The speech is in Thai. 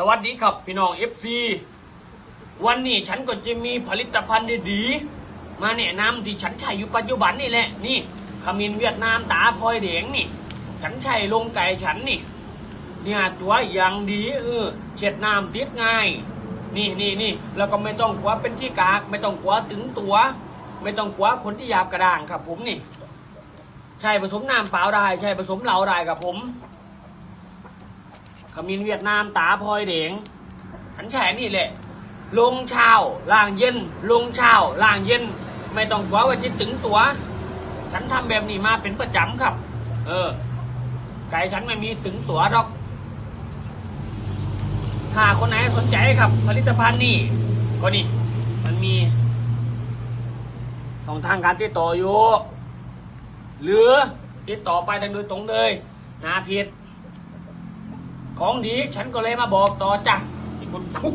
สวัสดีครับพี่น้อง FC วันนี้ฉันก็จะมีผลิตภัณฑ์ดีๆ มาแนะนำที่ฉันใช้อยู่ปัจจุบันนี่แหละ นี่ขมิ้นเวียดนามตาพลอยแดงนี่ ฉันใช้ลงไก่ฉันนี่ เนี่ยตัวอย่างดีเออเช็ดน้ำติดง่าย นี่นี่นี่แล้วก็ไม่ต้องกลัวเป็นที่กาก ไม่ต้องกลัวตึงตัว ไม่ต้องกลัวคนที่หยาบกระด้างครับผมนี่ ใช่ผสมน้ำเปล่าได้ ใช่ผสมเหลาได้ครับผม มินเวียดนามตาพลอยแดงฉันแช่นี่แหละ ลงเช้าล่างเย็น ลงเช้าล่างเย็น ไม่ต้องกลัวว่าจะตึงตัว ฉันทำแบบนี้มาเป็นประจำครับ เออ ไก่ฉันไม่มีตึงตัวหรอกถ้าคนไหนสนใจครับ ผลิตภัณฑ์นี่ก็นี่ มันมีช่องทางการติดต่ออยู่ หรือติดต่อไปทางโดยตรงเลยนาเพจ ของดีฉันก็เลยมาบอกต่อจ้ะที่คุณคุก